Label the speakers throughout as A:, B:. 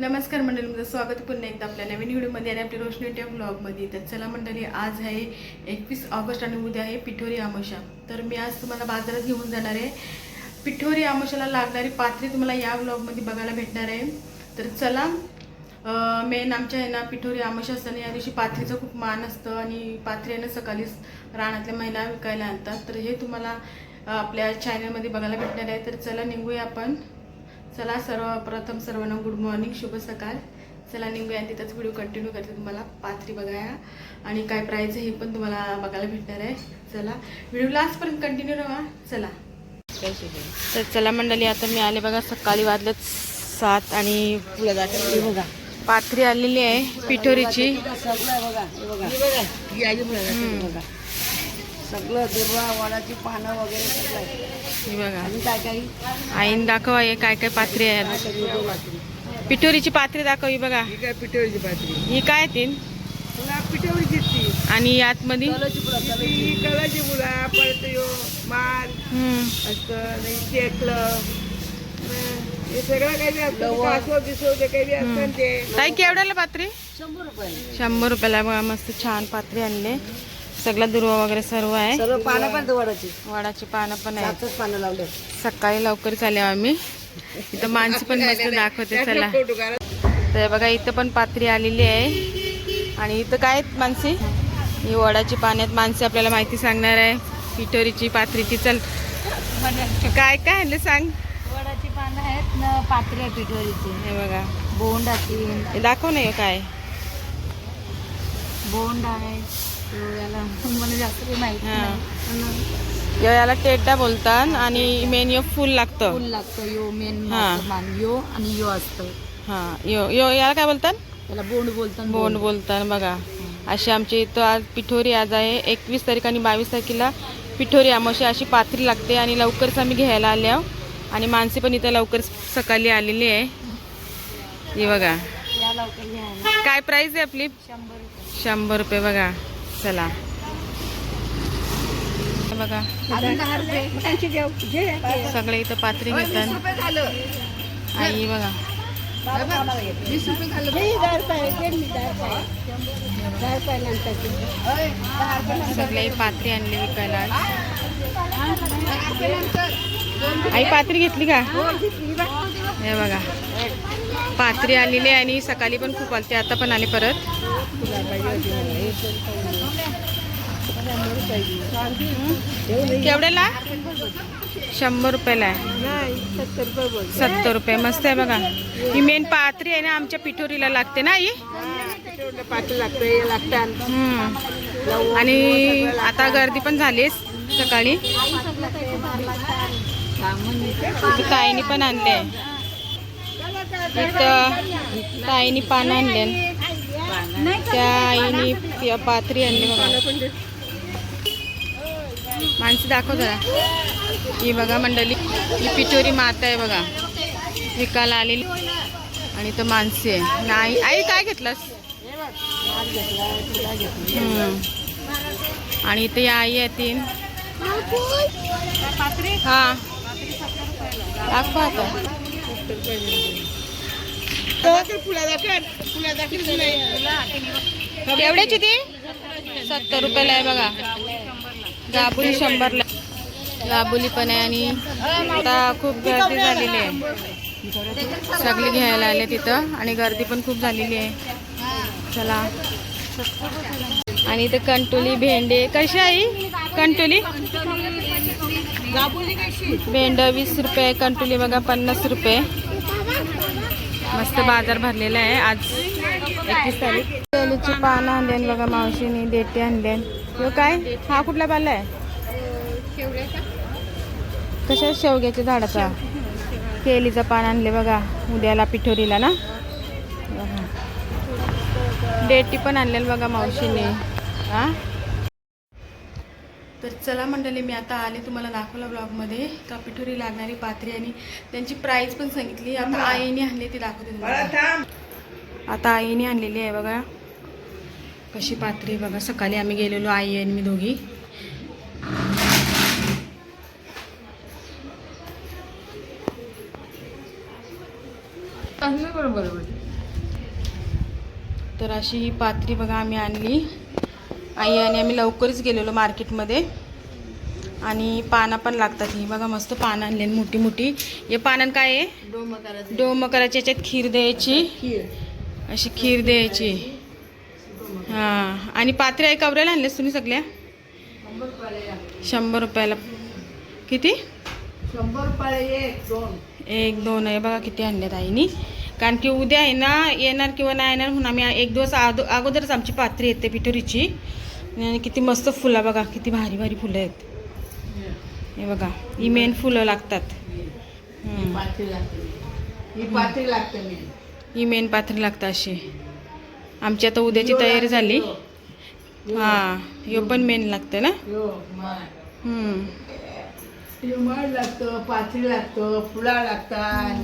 A: नमस्कार मंडळी तुमचं स्वागत पुन्हा एकदा आपल्या नवीन व्हिडिओमध्ये आणि आपल्या रोशनी टेक ब्लॉगमध्ये. तर चला मंडळी आज आहे एकवीस ऑगस्ट आणि उद्या आहे पिठोरी आमोशा. तर मी आज तुम्हाला बाजारात घेऊन जाणार आहे. पिठोरी आमोशाला लागणारी पात्री तुम्हाला या ब्लॉगमध्ये बघायला भेटणार आहे. तर चला मेन आमच्या आहे ना पिठोरी आमोशा असताना या दिवशी पात्रीचं खूप मान असतं आणि पात्री आहे ना सकाळीच रानातल्या महिला विकायला आणतात. तर हे तुम्हाला आपल्या चॅनलमध्ये बघायला भेटणार आहे. तर चला निघूया आपण. चला सर्वप्रथम सर्वांना गुड मॉर्निंग शुभ सकाळ. चला निघूया. तिथंच व्हिडिओ कंटिन्यू करते तुम्हाला. पात्री बघाया आणि काय प्राईज आहे हे पण तुम्हाला बघायला भेटणार आहे. चला व्हिडिओ लास्टपर्यंत कंटिन्यू राहा. चला. तर चला मंडळी आता मी आले बघा सकाळी वाजलेत सात आणि
B: बघा.
A: पात्री आलेली आहे पिठोरीची.
B: बघा हे बघा ही आली
A: हम्म.
B: बघा सगळं दुर्वा वडाची पानं वगैरे सगळं आहे.
A: ही बघा.
B: आणि काय काही?
A: आईन दाखवा हे काय काय पात्री आहे पिठोरीची पात्री दाखव ही बघा.
B: ही काय पिठवळीची पात्री?
A: ही काय तीन
B: पिठवळीची ती.
A: आणि आतमध्ये
B: कलाची फुलं परत यो माल
A: हम्म.
B: असतं नाही चेकलं हे. सगळं काही बी असतं कासव बिसव काही बी असतं ते.
A: ताई केवढ्याला पात्री?
B: शंभर रुपये
A: शंभर रुपयाला बघा मस्त छान पात्री आणले. सगळा दुर्वा वगैरे सर्व आहे.
B: सर्व पानं पण वडाची.
A: वडाची पानं पण आहे
B: पानं लावले.
A: सकाळी लवकर आले आम्ही. इथं माणसं पण मस्त दाखवते चला. तर बघा इथं पण पात्री आलेली आहे. आणि इथं काय आहेत माणसे ही वडाची पानं आहेत. माणसे आपल्याला माहिती सांगणार आहे. पिठोरीची पात्रीची. चल. काय काय आणलं सांग?
B: वडाची पानं आहेत न पात्री आहे पिठवळीची
A: हे बघा.
B: बोंड आहे
A: दाखव ना हे काय?
B: बोंड आहे. याला मला जास्त काही माहिती
A: हा.
B: नाही.
A: यो याला टेड्डा बोलतात आणि मेन यो फुल लागतं.
B: फुल लागतं. यो मेन
A: हा.
B: मान यो आणि यो असतं.
A: हा. यो यो याला काय बोलतात?
B: त्याला बोंड बोलतात.
A: बोंड बोलतात बघा. अशी आमची इथं आज पिठोरी आज आहे. एकवीस तारीख आणि बावीस तारखेला पिठोरी आमोशी अशी पाथरी लागते आणि लवकरच आम्ही घ्यायला आले आहो. आणि माणसे पण इथं लवकर सकाळी आलेली आहे. हे बघा.
B: या लवकर घ्यायला.
A: काय प्राईस आहे आपली?
B: शंभर रुपये.
A: शंभर रुपये बघा. चला. हे बघा सगळे इथं पात्री घेतात
B: रुपये झालं.
A: आई बघा. सगळे पात्री आणली विकायला. आई पात्री घेतली का? हे बघा. पात्री आलेली आणि सकाळी पण खूप आलते आता पण आले परत. केवढ्याला? शंभर रुपयाला आहे.
B: सत्तर रुपये.
A: मस्त आहे बघा. ही मेन पात्री आहे ना आमच्या पिठोरीला लागते ना ही?
B: पाठी लागतात
A: आणि आता गर्दी पण झालीच सकाळी. ताईनी पण आणले. इथं ताईनी पानं आणले. त्या आईनी पि- पात्री आणली बघा. माणसं दाखव जरा. ही बघा मंडळी ही पिठोरी माता आहे बघा. विकायला आलेली. आणि इथं माणसे आहे. नाही आई काय घेतलंस. आणि इथे या आई आहेत तीन. हा. दाखवा आता. एवढ्याची ती सत्तर रुपयाला आहे बघा. दाबुली शंभरला. दाबुली पण आहे आणि आता खूप गर्दी झालेली आहे. सगळी घ्यायला आले तिथं आणि गर्दी पण खूप झालेली आहे. चला. आणि इथं कंटोली भेंडे. कशी आहे कंटोली? भेंड वीस रुपये कंटोली बघा पन्नास रुपये. मस्त बाजार भरलेला आहे. आज एकवीस तारीख. केलीची पानं आणल्यान बघा मावशीने देते आणल्यान. हो काय? हा कुठला पाला आहे? कशा शेवग्याच्या झाडाचा? केलीचं पान आणले बघा उद्याला पिठोरीला ना? डेटी पण आणलेलं बघा मावशीने. हा? तर चला मंडळी मी आता आले तुम्हाला दाखवलं ब्लॉगमध्ये का पिठोरी लागणारी पात्री आणि त्यांची प्राईस पण सांगितली. आता आईने आणली ती दाखवते तुम्हाला. आता आईने आणलेली आहे बघा. कशी पात्री बघा. सकाळी आम्ही गेलेलो आई आणि मी दोघी.
B: बरोबर
A: तर अशी ही पात्री बघा आम्ही आणली. आई आणि आम्ही लवकरच गेलेलो मार्केटमध्ये. आणि पानं पण लागतात ही बघा मस्त पानं आणले मोठी मोठी. हे पानं काय आहे?
B: डोम
A: डोम करायची याच्यात खीर द्यायची. अशी खीर द्यायची. हां. आणि पात्रे आहे कवऱ्याला आणल्यास तुम्ही सगळ्या?
B: शंभर रुपयाला.
A: शंभर रुपयाला किती?
B: शंभर रुपयाला एक दोन
A: एक दोन आहे. बघा किती आणल्यात आईनी. कारण की उद्या आहे ना येणार किंवा नाही येणार म्हणून आम्ही एक दिवस आदो अगोदरच आमची पात्री येते पिठोरीची. आणि किती मस्त फुलं बघा किती भारी भारी फुलं आहेत. हे बघा ही मेन फुलं लागतात.
B: लागते ही लागते
A: ही मेन पात्री लागतात अशी. आमची आता उद्याची तयारी झाली. हां ह्यो पण मेन लागतं ना?
B: यो
A: हम्म.
B: माळ लागतं पात्री लागतं फुला लागतात.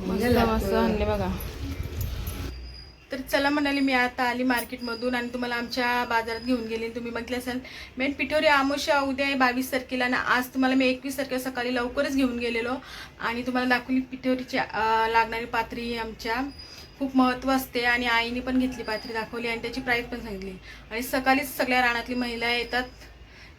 A: मस्त मस्त
B: लागतं.
A: आणले बघा. तर चला म्हणाली मी आता आली मार्केटमधून आणि तुम्हाला आमच्या बाजारात घेऊन गेली. तुम्ही बघितलं असाल मेन पिठोरी आमोशा उद्या आहे बावीस तारखेला आणि आज तुम्हाला मी एकवीस तारखेला सकाळी लवकरच घेऊन गेलेलो. आणि तुम्हाला दाखवली पिठोरीची लागणारी पात्री ही आमच्या. खूप महत्त्व असते आणि आईने पण घेतली पात्री दाखवली आणि त्याची प्राईस पण सांगितली. आणि सकाळीच सगळ्या रानातली महिला येतात.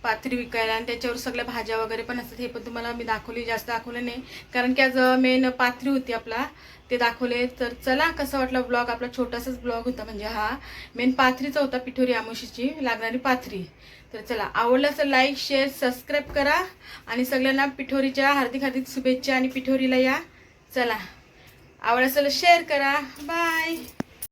A: पाथरी विकायला आणि त्याच्यावर सगळ्या भाज्या वगैरे पण असतात हे पण तुम्हाला मी दाखवली जास्त दाखवलं नाही. कारण की आज मेन पाथरी होती आपला ते दाखवले. तर चला कसं वाटलं ब्लॉग आपला छोटासाच ब्लॉग होता म्हणजे हा. मेन पाथरीचा होता पिठोरी आमोशीची लागणारी पाथरी. तर चला आवडलं असेल लाईक शेअर सबस्क्राईब करा. आणि सगळ्यांना पिठोरीच्या हार्दिक हार्दिक शुभेच्छा आणि पिठोरीला या. चला आवड असेल शेअर करा. बाय